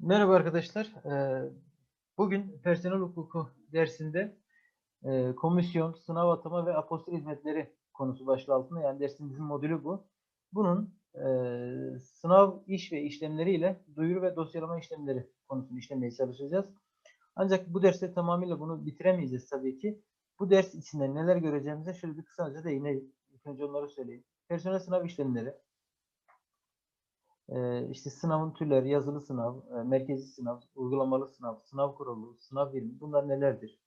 Merhaba arkadaşlar. Ee, Bugün personel hukuku dersinde e, komisyon, sınav atama ve apostil hizmetleri konusu başlığı altında yani dersimizin modülü bu. Bunun e, sınav iş ve işlemleriyle duyuru ve dosyalama işlemleri konusunu işlemeye çalışacağız. Ancak bu derste tamamıyla bunu bitiremeyeceğiz tabii ki. Bu ders içinde neler göreceğimize şöyle bir kısaca değinelim. İlk önce onları söyleyeyim. Personel sınav işlemleri, e, işte sınavın türleri, yazılı sınav, e, merkezi sınav, uygulamalı sınav, sınav kurulu, sınav birimi bunlar nelerdir?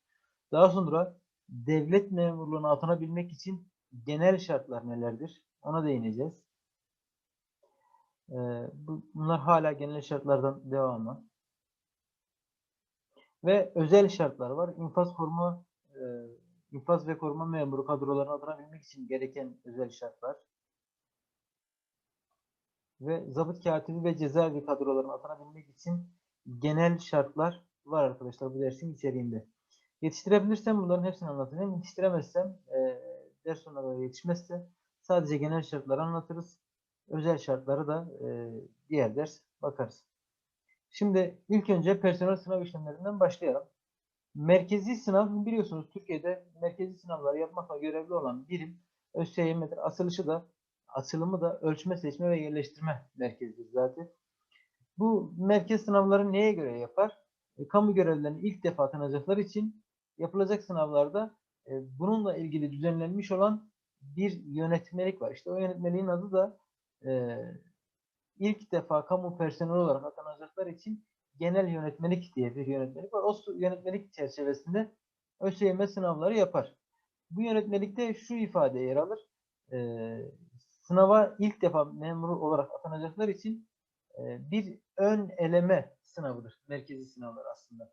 Daha sonra devlet memurluğuna atanabilmek için genel şartlar nelerdir? Ona değineceğiz. E, bu, bunlar hala genel şartlardan devamı. Ve özel şartlar var. İnfaz koruma e, infaz ve koruma memuru kadrolarına atanabilmek için gereken özel şartlar ve zabıt katibi ve cezaevi kadrolarına atanabilmek için genel şartlar var arkadaşlar bu dersin içeriğinde. Yetiştirebilirsem bunların hepsini anlatacağım. Yetiştiremezsem e, ders sonuna yetişmezse sadece genel şartları anlatırız. Özel şartları da e, diğer ders bakarız. Şimdi ilk önce personel sınav işlemlerinden başlayalım. Merkezi sınav biliyorsunuz Türkiye'de merkezi sınavları yapmakla görevli olan birim ÖSYM'dir. Asılışı da açılımı da ölçme, seçme ve yerleştirme merkezidir zaten. Bu merkez sınavları neye göre yapar? E, kamu görevlilerinin ilk defa atanacakları için yapılacak sınavlarda e, bununla ilgili düzenlenmiş olan bir yönetmelik var. İşte o yönetmeliğin adı da e, ilk defa kamu personeli olarak atanacaklar için genel yönetmelik diye bir yönetmelik var. O yönetmelik çerçevesinde ÖSYM sınavları yapar. Bu yönetmelikte şu ifade yer alır. E, sınava ilk defa memur olarak atanacaklar için e, bir ön eleme sınavıdır. Merkezi sınavlar aslında.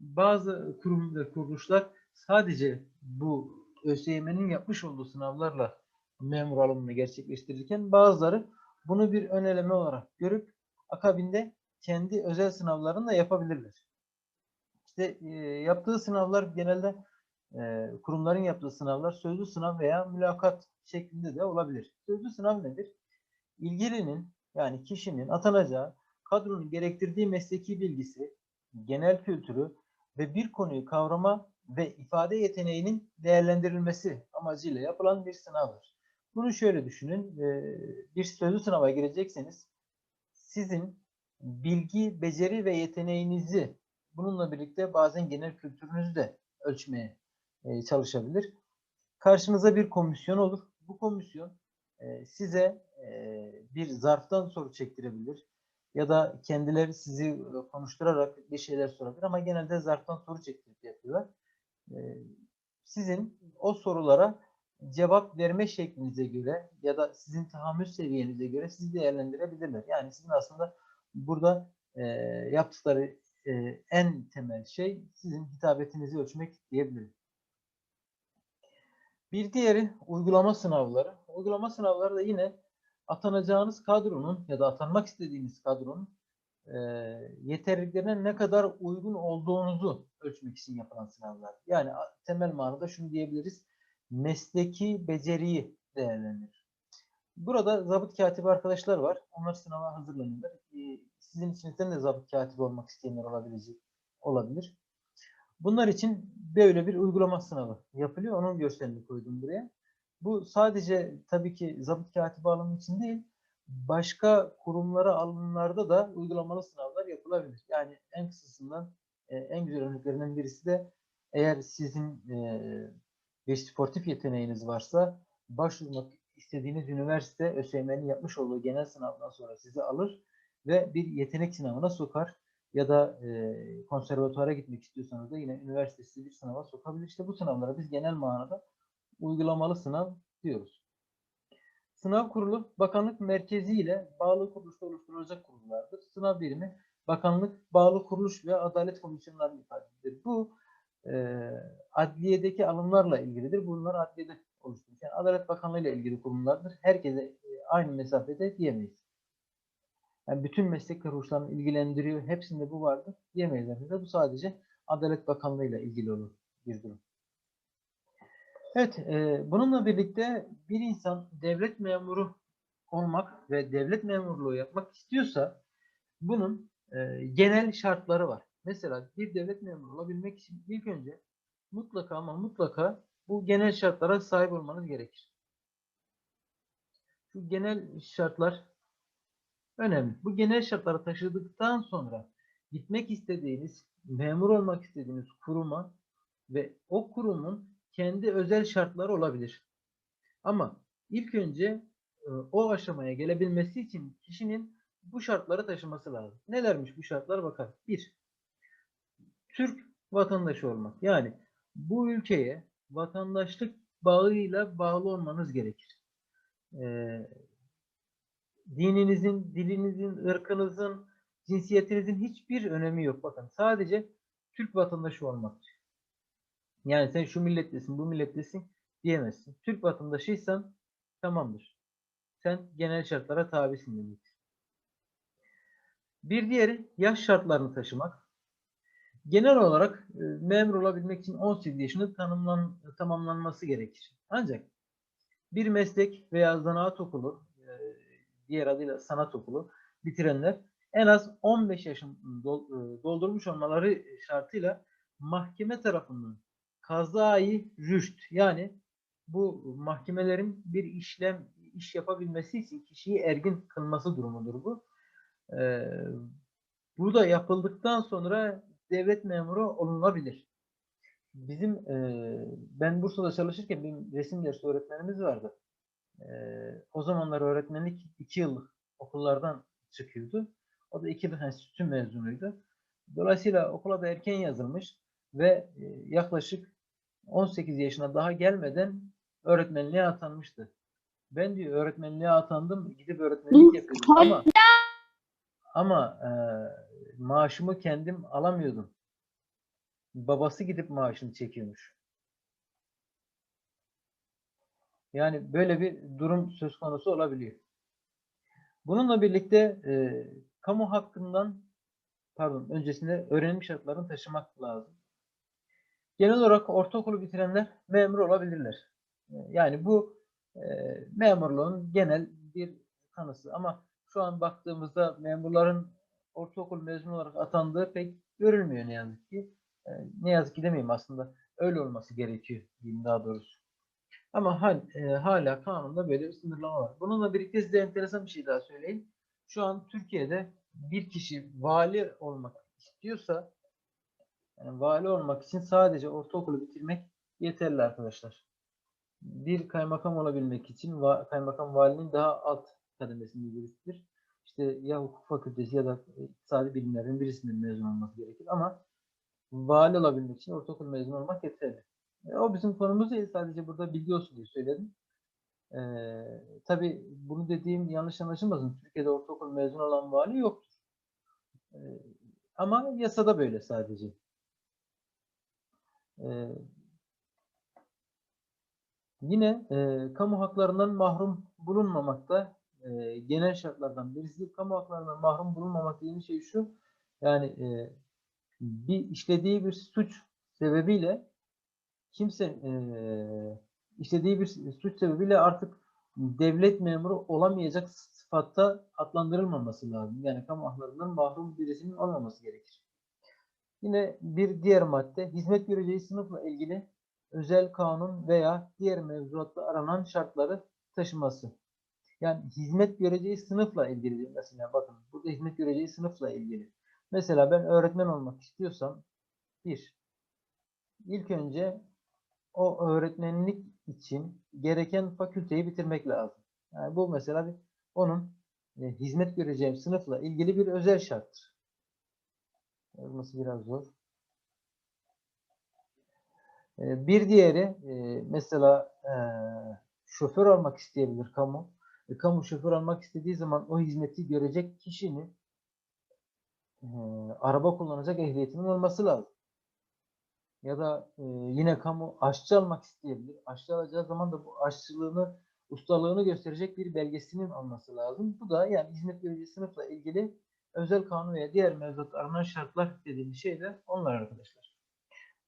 Bazı kurum ve kuruluşlar sadece bu ÖSYM'nin yapmış olduğu sınavlarla memur alımını gerçekleştirirken bazıları bunu bir ön eleme olarak görüp akabinde kendi özel sınavlarını da yapabilirler. İşte e, yaptığı sınavlar genelde e, kurumların yaptığı sınavlar sözlü sınav veya mülakat şeklinde de olabilir. Sözlü sınav nedir? İlgilinin yani kişinin atanacağı kadronun gerektirdiği mesleki bilgisi, genel kültürü ve bir konuyu kavrama ve ifade yeteneğinin değerlendirilmesi amacıyla yapılan bir sınavdır. Bunu şöyle düşünün. Bir sözlü sınava girecekseniz sizin bilgi, beceri ve yeteneğinizi bununla birlikte bazen genel kültürünüzü de ölçmeye çalışabilir. Karşınıza bir komisyon olur bu komisyon e, size e, bir zarftan soru çektirebilir ya da kendileri sizi konuşturarak bir şeyler sorabilir ama genelde zarftan soru çektirip yapıyorlar. E, sizin o sorulara cevap verme şeklinize göre ya da sizin tahammül seviyenize göre sizi değerlendirebilirler. Yani sizin aslında burada e, yaptıkları e, en temel şey sizin hitabetinizi ölçmek diyebilirim. Bir diğeri uygulama sınavları. Uygulama sınavları da yine atanacağınız kadronun ya da atanmak istediğiniz kadronun e, yeterliliklerine ne kadar uygun olduğunuzu ölçmek için yapılan sınavlar. Yani temel manada şunu diyebiliriz. Mesleki beceriyi değerlendirir. Burada zabıt katibi arkadaşlar var. Onlar sınava hazırlanıyorlar. E, sizin içinizden de zabıt katibi olmak isteyenler olabilecek olabilir. Bunlar için böyle bir uygulama sınavı yapılıyor. Onun görselini koydum buraya. Bu sadece tabii ki zabıt katibi alımı için değil, başka kurumlara alımlarda da uygulamalı sınavlar yapılabilir. Yani en kısasından e, en güzel örneklerinden birisi de eğer sizin e, bir sportif yeteneğiniz varsa başvurmak istediğiniz üniversite ÖSYM'nin yapmış olduğu genel sınavdan sonra sizi alır ve bir yetenek sınavına sokar ya da e, konservatuara gitmek istiyorsanız da yine üniversitesi bir sınava sokabilir. İşte bu sınavlara biz genel manada uygulamalı sınav diyoruz. Sınav kurulu bakanlık merkezi ile bağlı kuruluşta oluşturulacak kurullardır. Sınav birimi bakanlık, bağlı kuruluş ve adalet komisyonlarının ifadesidir. Bu e, adliyedeki alımlarla ilgilidir. Bunlar adliyede oluşturulur. Yani Adalet Bakanlığı ile ilgili kurumlardır. Herkese e, aynı mesafede diyemeyiz yani bütün meslek kuruluşlarını ilgilendiriyor. Hepsinde bu vardı diyemeyiz arkadaşlar. Bu sadece Adalet Bakanlığı ile ilgili olur bir durum. Evet, e, bununla birlikte bir insan devlet memuru olmak ve devlet memurluğu yapmak istiyorsa bunun e, genel şartları var. Mesela bir devlet memuru olabilmek için ilk önce mutlaka ama mutlaka bu genel şartlara sahip olmanız gerekir. Şu genel şartlar önemli. Bu genel şartları taşıdıktan sonra gitmek istediğiniz, memur olmak istediğiniz kuruma ve o kurumun kendi özel şartları olabilir. Ama ilk önce e, o aşamaya gelebilmesi için kişinin bu şartları taşıması lazım. Nelermiş bu şartlar bakalım. Bir, Türk vatandaşı olmak. Yani bu ülkeye vatandaşlık bağıyla bağlı olmanız gerekir. Ee, dininizin, dilinizin, ırkınızın, cinsiyetinizin hiçbir önemi yok. Bakın sadece Türk vatandaşı olmak. Yani sen şu millettesin, bu millettesin diyemezsin. Türk vatandaşıysan tamamdır. Sen genel şartlara tabisin demektir. Bir diğeri yaş şartlarını taşımak. Genel olarak e, memur olabilmek için 18 yaşının tamamlanması gerekir. Ancak bir meslek veya zanaat okulu, diğer adıyla sanat okulu bitirenler en az 15 yaşın e, doldurmuş olmaları şartıyla mahkeme tarafından kazayı rüşt yani bu mahkemelerin bir işlem iş yapabilmesi için kişiyi ergin kılması durumudur bu. Ee, bu yapıldıktan sonra devlet memuru olunabilir. Bizim e, ben Bursa'da çalışırken bir resim dersi öğretmenimiz vardı. E, o zamanlar öğretmenlik iki yıllık okullardan çıkıyordu. O da iki yıllık enstitü mezunuydu. Dolayısıyla okula da erken yazılmış ve e, yaklaşık 18 yaşına daha gelmeden öğretmenliğe atanmıştı. Ben diyor öğretmenliğe atandım, gidip öğretmenlik yapıyordum ama ama e, maaşımı kendim alamıyordum. Babası gidip maaşını çekiyormuş. Yani böyle bir durum söz konusu olabiliyor. Bununla birlikte e, kamu hakkından pardon öncesinde öğrenim şartlarını taşımak lazım. Genel olarak ortaokulu bitirenler memur olabilirler. E, Yani bu e, memurluğun genel bir tanısı ama şu an baktığımızda memurların ortaokul mezunu olarak atandığı pek görülmüyor ne yazık ki. E, ne yazık ki demeyeyim aslında öyle olması gerekiyor diyeyim daha doğrusu. Ama hal, e, hala kanunda böyle bir sınırlama var. Bununla birlikte size enteresan bir şey daha söyleyeyim. Şu an Türkiye'de bir kişi vali olmak istiyorsa yani vali olmak için sadece ortaokulu bitirmek yeterli arkadaşlar. Bir kaymakam olabilmek için va- kaymakam valinin daha alt kademesinde birisidir. İşte ya hukuk fakültesi ya da iktisadi bilimlerin birisinden mezun olması gerekir ama vali olabilmek için ortaokul mezun olmak yeterli. E, o bizim konumuz değil. Sadece burada bilgi olsun diye söyledim. Ee, tabii bunu dediğim yanlış anlaşılmasın. Türkiye'de ortaokul mezun olan vali yoktur. Ee, ama yasada böyle sadece. Ee, yine e, kamu haklarından mahrum bulunmamak da e, genel şartlardan birisi. Kamu haklarından mahrum bulunmamak dediğim şey şu. Yani e, bir işlediği bir suç sebebiyle kimse e, işlediği bir suç sebebiyle artık devlet memuru olamayacak sıfatta adlandırılmaması lazım. Yani kamu haklarından mahrum birisinin olmaması gerekir. Yine bir diğer madde hizmet göreceği sınıfla ilgili özel kanun veya diğer mevzuatta aranan şartları taşıması. Yani hizmet göreceği sınıfla ilgili mesela bakın burada hizmet göreceği sınıfla ilgili. Mesela ben öğretmen olmak istiyorsam bir ilk önce o öğretmenlik için gereken fakülteyi bitirmek lazım. Yani bu mesela bir, onun e, hizmet göreceğim sınıfla ilgili bir özel şarttır. Olması biraz zor. E, bir diğeri e, mesela e, şoför olmak isteyebilir kamu. E, kamu şoför almak istediği zaman o hizmeti görecek kişinin e, araba kullanacak ehliyetinin olması lazım. Ya da e, yine kamu aşçı almak isteyebilir. Aşçı alacağı zaman da bu aşçılığını, ustalığını gösterecek bir belgesinin olması lazım. Bu da yani hizmet verici sınıfla ilgili özel kanun veya diğer mevzuat aranan şartlar dediğimiz şey de onlar arkadaşlar.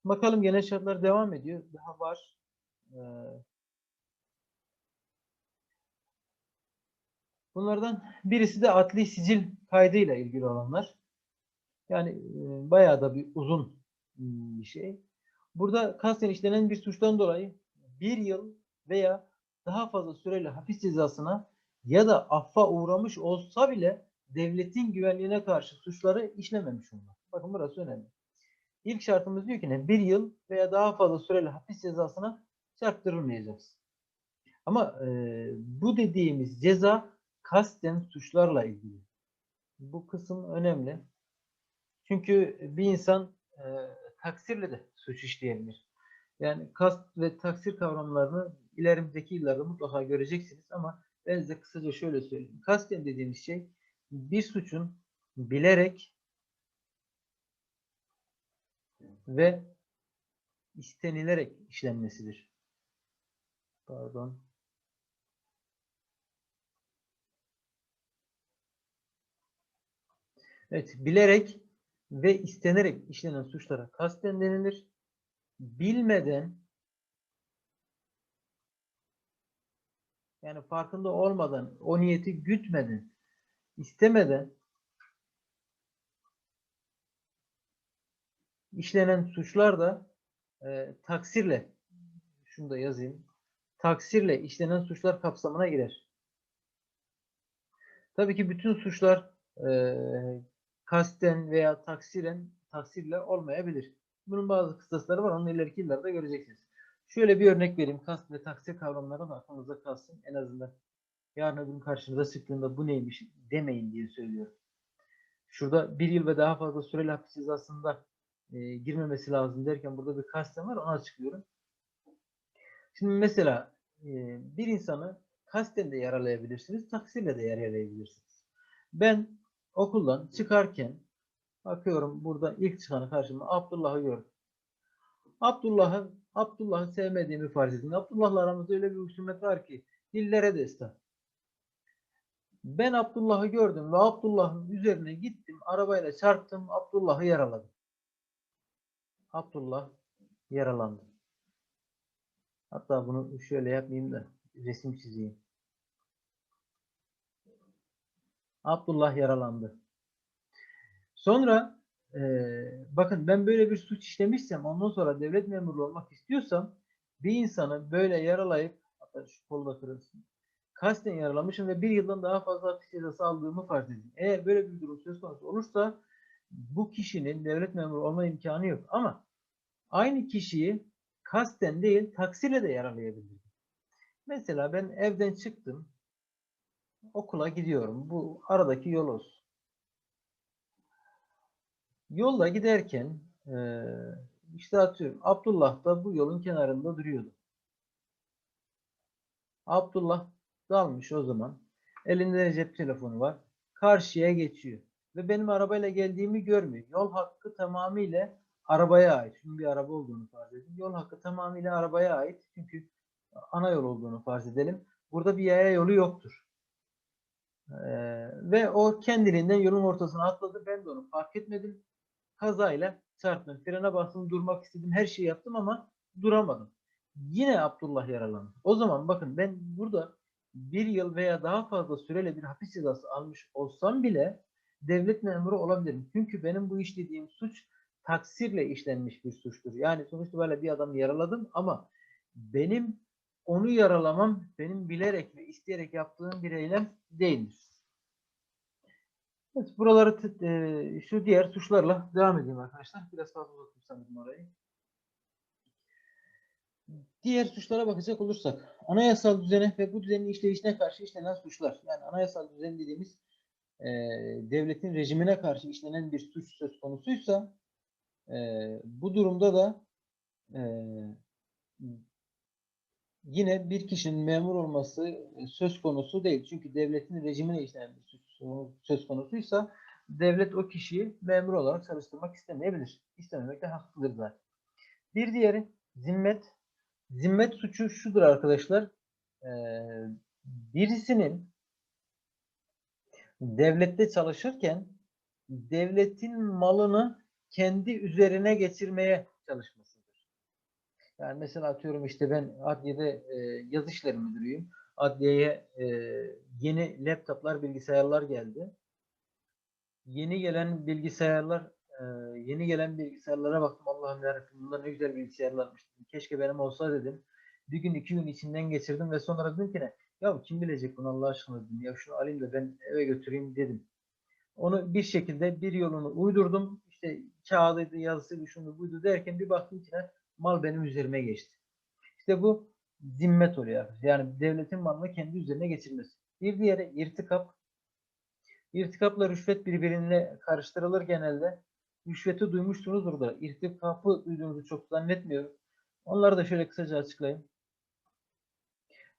Bakalım genel şartlar devam ediyor. Daha var. Bunlardan birisi de adli sicil kaydıyla ilgili olanlar. Yani e, bayağı da bir uzun şey. Burada kasten işlenen bir suçtan dolayı bir yıl veya daha fazla süreli hapis cezasına ya da affa uğramış olsa bile devletin güvenliğine karşı suçları işlememiş olmak. Bakın burası önemli. İlk şartımız diyor ki ne? Bir yıl veya daha fazla süreli hapis cezasına çarptırılmayacaksın. Ama e, bu dediğimiz ceza kasten suçlarla ilgili. Bu kısım önemli. Çünkü bir insan e, taksirle de suç işleyebilir. Yani kast ve taksir kavramlarını ilerimizdeki yıllarda mutlaka göreceksiniz ama ben size kısaca şöyle söyleyeyim. Kasten dediğimiz şey bir suçun bilerek ve istenilerek işlenmesidir. Pardon. Evet, bilerek ve istenerek işlenen suçlara kasten denilir. Bilmeden yani farkında olmadan, o niyeti gütmeden, istemeden işlenen suçlar da e, taksirle şunu da yazayım. Taksirle işlenen suçlar kapsamına girer. Tabii ki bütün suçlar e, kasten veya taksiren taksirle olmayabilir. Bunun bazı kıstasları var. Onu ileriki yıllarda göreceksiniz. Şöyle bir örnek vereyim. Kast ve taksir kavramları da aklınızda kalsın. En azından yarın öbür karşınıza çıktığında bu neymiş demeyin diye söylüyorum. Şurada bir yıl ve daha fazla süreli hapis cezasında e, girmemesi lazım derken burada bir kasten var. Onu açıklıyorum. Şimdi mesela e, bir insanı kasten de yaralayabilirsiniz, taksirle de yaralayabilirsiniz. Ben okuldan çıkarken bakıyorum burada ilk çıkanı karşıma Abdullah'ı gördüm. Abdullah'ı Abdullah'ı sevmediğimi farz edin. Abdullah'la aramızda öyle bir husumet var ki dillere destan. Ben Abdullah'ı gördüm ve Abdullah'ın üzerine gittim. Arabayla çarptım. Abdullah'ı yaraladım. Abdullah yaralandı. Hatta bunu şöyle yapmayayım da resim çizeyim. Abdullah yaralandı. Sonra e, bakın ben böyle bir suç işlemişsem ondan sonra devlet memuru olmak istiyorsam bir insanı böyle yaralayıp hatta şu kolu da kırılsın. Kasten yaralamışım ve bir yıldan daha fazla hapis cezası aldığımı farz edin. Eğer böyle bir durum söz konusu olursa bu kişinin devlet memuru olma imkanı yok. Ama aynı kişiyi kasten değil taksirle de yaralayabilir. Mesela ben evden çıktım. Okula gidiyorum. Bu aradaki yol olsun. Yolda giderken e, işte atıyorum Abdullah da bu yolun kenarında duruyordu. Abdullah dalmış o zaman. Elinde de cep telefonu var. Karşıya geçiyor. Ve benim arabayla geldiğimi görmüyor. Yol hakkı tamamıyla arabaya ait. Şimdi bir araba olduğunu farz edin. Yol hakkı tamamıyla arabaya ait. Çünkü ana yol olduğunu farz edelim. Burada bir yaya yolu yoktur. Ee, ve o kendiliğinden yolun ortasına atladı. Ben de onu fark etmedim. Kazayla çarptım. Frene bastım, durmak istedim. Her şeyi yaptım ama duramadım. Yine Abdullah yaralandı. O zaman bakın ben burada bir yıl veya daha fazla süreyle bir hapis cezası almış olsam bile devlet memuru olabilirim. Çünkü benim bu işlediğim suç taksirle işlenmiş bir suçtur. Yani sonuçta böyle bir adamı yaraladım ama benim onu yaralamam benim bilerek ve isteyerek yaptığım bir eylem değildir. Evet, buraları e, şu diğer suçlarla devam edeyim arkadaşlar. Biraz fazla uzattım sanırım orayı. Diğer suçlara bakacak olursak, anayasal düzene ve bu düzenin işleyişine karşı işlenen suçlar. Yani anayasal düzen dediğimiz e, devletin rejimine karşı işlenen bir suç söz konusuysa e, bu durumda da e, yine bir kişinin memur olması söz konusu değil. Çünkü devletin rejimine işlenen bir söz konusuysa devlet o kişiyi memur olarak çalıştırmak istemeyebilir. İstememek de haklıdır zaten. Bir diğeri zimmet. Zimmet suçu şudur arkadaşlar. Ee, birisinin devlette çalışırken devletin malını kendi üzerine geçirmeye çalışmasıdır. Yani mesela atıyorum işte ben adliyede e, yaz işleri müdürüyüm. Adliyeye e, yeni laptoplar, bilgisayarlar geldi. yeni gelen bilgisayarlar e, yeni gelen bilgisayarlara baktım. Allah'ım yarabbim bunlar ne güzel bilgisayarlarmış. Keşke benim olsa dedim. Bir gün iki gün içinden geçirdim ve sonra dedim ki ne? Ya kim bilecek bunu Allah aşkına dedim. Ya şunu alayım da ben eve götüreyim dedim. Onu bir şekilde bir yolunu uydurdum. İşte kağıdıydı, yazısıydı, şunu buydu derken bir baktım ki ne? Mal benim üzerime geçti. İşte bu zimmet oluyor. Yani devletin malını kendi üzerine geçirmesi. Bir diğeri irtikap. İrtikapla rüşvet birbirine karıştırılır genelde. Rüşveti duymuşsunuzdur da irtikapı duyduğunuzu çok zannetmiyorum. Onları da şöyle kısaca açıklayayım.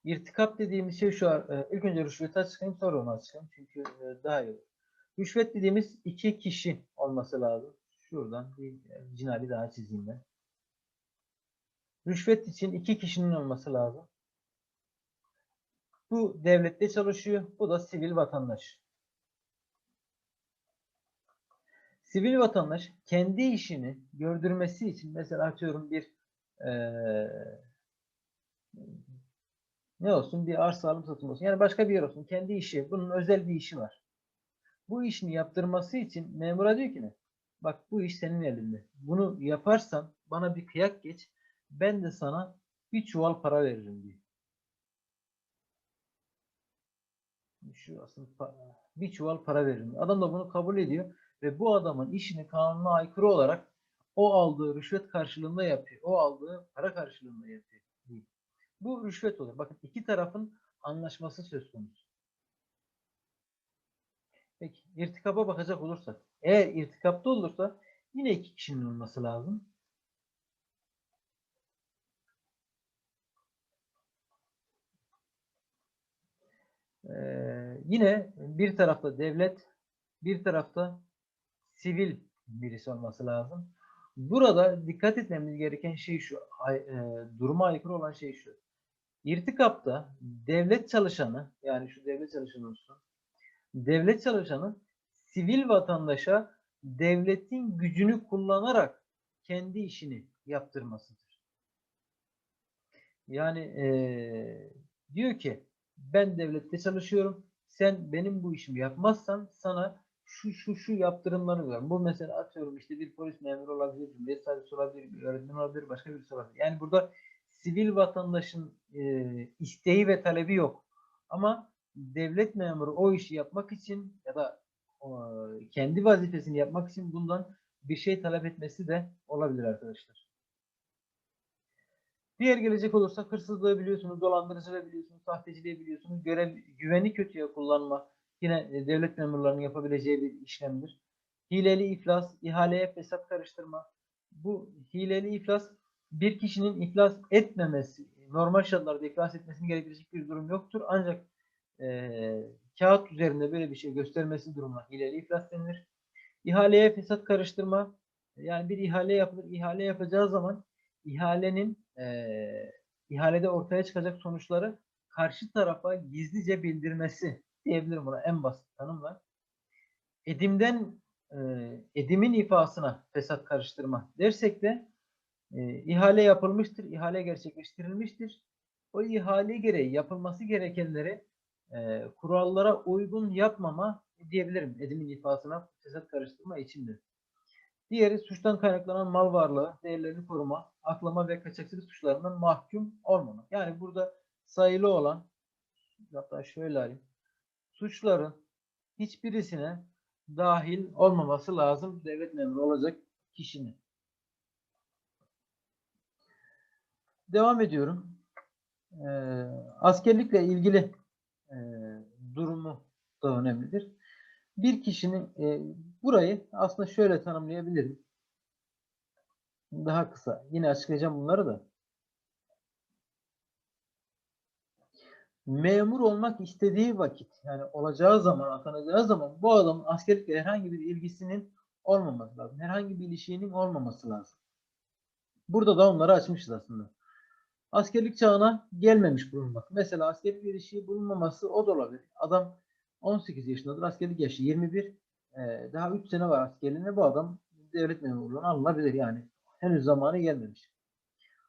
İrtikap dediğimiz şey şu. e, ilk önce rüşveti açıklayayım sonra onu açıklayayım. Çünkü e, daha iyi. Rüşvet dediğimiz iki kişi olması lazım. Şuradan bir e, cinali daha çizeyim ben. Rüşvet için iki kişinin olması lazım. Bu devlette çalışıyor. Bu da sivil vatandaş. Sivil vatandaş kendi işini gördürmesi için mesela atıyorum bir eee, ne olsun bir arsa alım satım olsun. Yani başka bir yer olsun. Kendi işi. Bunun özel bir işi var. Bu işini yaptırması için memura diyor ki ne? Bak bu iş senin elinde. Bunu yaparsan bana bir kıyak geç. Ben de sana bir çuval para veririm diyor. Şu aslında bir çuval para veririm. Adam da bunu kabul ediyor ve bu adamın işini kanuna aykırı olarak o aldığı rüşvet karşılığında yapıyor. O aldığı para karşılığında yapıyor. Bu rüşvet olur. Bakın iki tarafın anlaşması söz konusu. Peki irtikaba bakacak olursak. Eğer irtikapta olursa yine iki kişinin olması lazım. Ee, yine bir tarafta devlet, bir tarafta sivil birisi olması lazım. Burada dikkat etmemiz gereken şey şu, ay- e, duruma aykırı olan şey şu. İrtikapta devlet çalışanı, yani şu devlet çalışanı olsun, devlet çalışanı sivil vatandaşa devletin gücünü kullanarak kendi işini yaptırmasıdır. Yani eee, diyor ki ben devlette çalışıyorum. Sen benim bu işimi yapmazsan sana şu şu şu yaptırımları var. Bu mesela atıyorum işte bir polis memuru olabilir, cumhuriyet savcısı olabilir, bir öğretmen olabilir, başka birisi olabilir. Yani burada sivil vatandaşın eee, isteği ve talebi yok. Ama devlet memuru o işi yapmak için ya da o, kendi vazifesini yapmak için bundan bir şey talep etmesi de olabilir arkadaşlar. Diğer gelecek olursak hırsızlığı biliyorsunuz, dolandırıcılığı biliyorsunuz, sahteciliği biliyorsunuz, görev, güveni kötüye kullanma yine e, devlet memurlarının yapabileceği bir işlemdir. Hileli iflas, ihaleye fesat karıştırma. Bu hileli iflas bir kişinin iflas etmemesi, normal şartlarda iflas etmesini gerektirecek bir durum yoktur. Ancak eee, kağıt üzerinde böyle bir şey göstermesi durumuna hileli iflas denilir. İhaleye fesat karıştırma, yani bir ihale yapılır. İhale yapacağı zaman ihalenin eee, ihalede ortaya çıkacak sonuçları karşı tarafa gizlice bildirmesi diyebilirim buna en basit tanımla. Edimden eee, edimin ifasına fesat karıştırma dersek de eee, ihale yapılmıştır, ihale gerçekleştirilmiştir. O ihale gereği yapılması gerekenleri eee, kurallara uygun yapmama diyebilirim edimin ifasına fesat karıştırma içindir. Diğeri suçtan kaynaklanan mal varlığı, değerlerini koruma, aklama ve kaçakçılık suçlarından mahkum olmama. Yani burada sayılı olan, hatta şöyle alayım, suçların hiçbirisine dahil olmaması lazım devlet memuru olacak kişinin. Devam ediyorum. Ee, askerlikle ilgili e, durumu da önemlidir. Bir kişinin e, burayı aslında şöyle tanımlayabilirim. Daha kısa. Yine açıklayacağım bunları da. Memur olmak istediği vakit yani olacağı zaman, atanacağı zaman bu adamın askerlikle herhangi bir ilgisinin olmaması lazım. Herhangi bir ilişkinin olmaması lazım. Burada da onları açmışız aslında. Askerlik çağına gelmemiş bulunmak. Mesela askerlik ilişiği bulunmaması o da olabilir. Adam 18 yaşındadır. Askerlik yaşı 21. Ee, daha 3 sene var askerliğine. Bu adam devlet memurluğuna alınabilir yani. Henüz zamanı gelmemiş.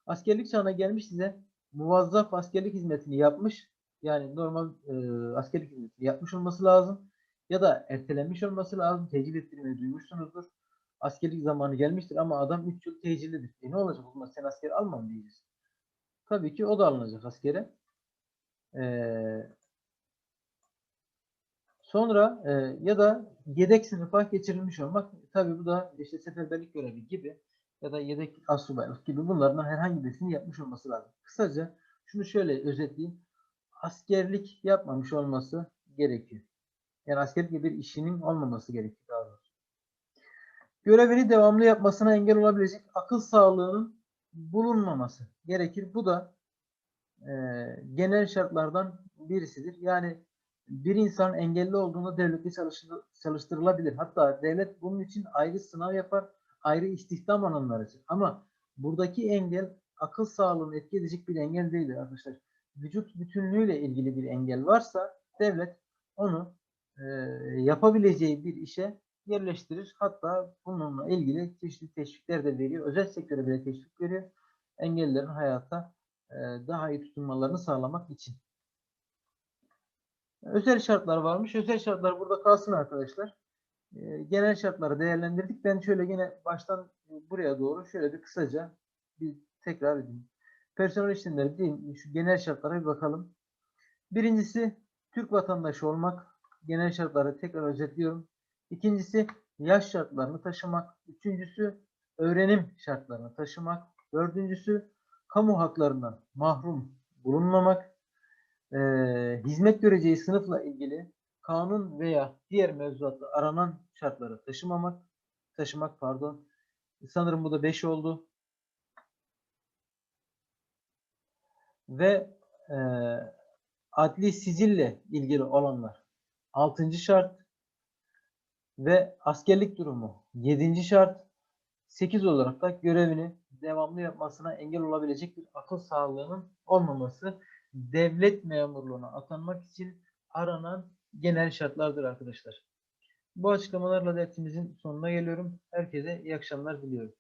Askerlik çağına gelmiş size muvazzaf askerlik hizmetini yapmış. Yani normal e, askerlik hizmetini yapmış olması lazım. ya da ertelenmiş olması lazım. Tecil ettirmeyi duymuşsunuzdur. Askerlik zamanı gelmiştir ama adam 3 yıl tecillidir. E ne olacak o zaman sen asker alma mı diyeceğiz. Tabii ki o da alınacak askere. Ee, sonra e, ya da yedek sınıfa geçirilmiş olmak. Tabii bu da işte seferberlik görevi gibi ya da yedek astsubaylık gibi bunlardan herhangi birisini yapmış olması lazım. Kısaca şunu şöyle özetleyeyim. Askerlik yapmamış olması gerekiyor. Yani askerlik gibi bir işinin olmaması gerekiyor daha doğrusu. Görevini devamlı yapmasına engel olabilecek akıl sağlığının bulunmaması gerekir. Bu da e, genel şartlardan birisidir. Yani bir insan engelli olduğunda devlette çalıştır- çalıştırılabilir. Hatta devlet bunun için ayrı sınav yapar, ayrı istihdam alanları için. Ama buradaki engel akıl sağlığını etki bir engel değildir arkadaşlar. Vücut bütünlüğüyle ilgili bir engel varsa devlet onu e, yapabileceği bir işe yerleştirir. Hatta bununla ilgili çeşitli teşvikler de veriyor. Özel sektöre bile teşvik veriyor. Engellilerin hayata e, daha iyi tutunmalarını sağlamak için. Özel şartlar varmış. Özel şartlar burada kalsın arkadaşlar. E, genel şartları değerlendirdik. Ben şöyle yine baştan buraya doğru şöyle bir kısaca bir tekrar edeyim. Personel işlemleri değil, şu genel şartlara bir bakalım. Birincisi Türk vatandaşı olmak. Genel şartları tekrar özetliyorum. İkincisi yaş şartlarını taşımak. Üçüncüsü öğrenim şartlarını taşımak. Dördüncüsü kamu haklarından mahrum bulunmamak. Ee, hizmet göreceği sınıfla ilgili kanun veya diğer mevzuatta aranan şartları taşımamak. Taşımak pardon. Sanırım bu da 5 oldu. Ve e, adli sicille ilgili olanlar 6. şart ve askerlik durumu 7. şart 8 olarak da görevini devamlı yapmasına engel olabilecek bir akıl sağlığının olmaması devlet memurluğuna atanmak için aranan genel şartlardır arkadaşlar. Bu açıklamalarla dersimizin sonuna geliyorum. Herkese iyi akşamlar diliyorum.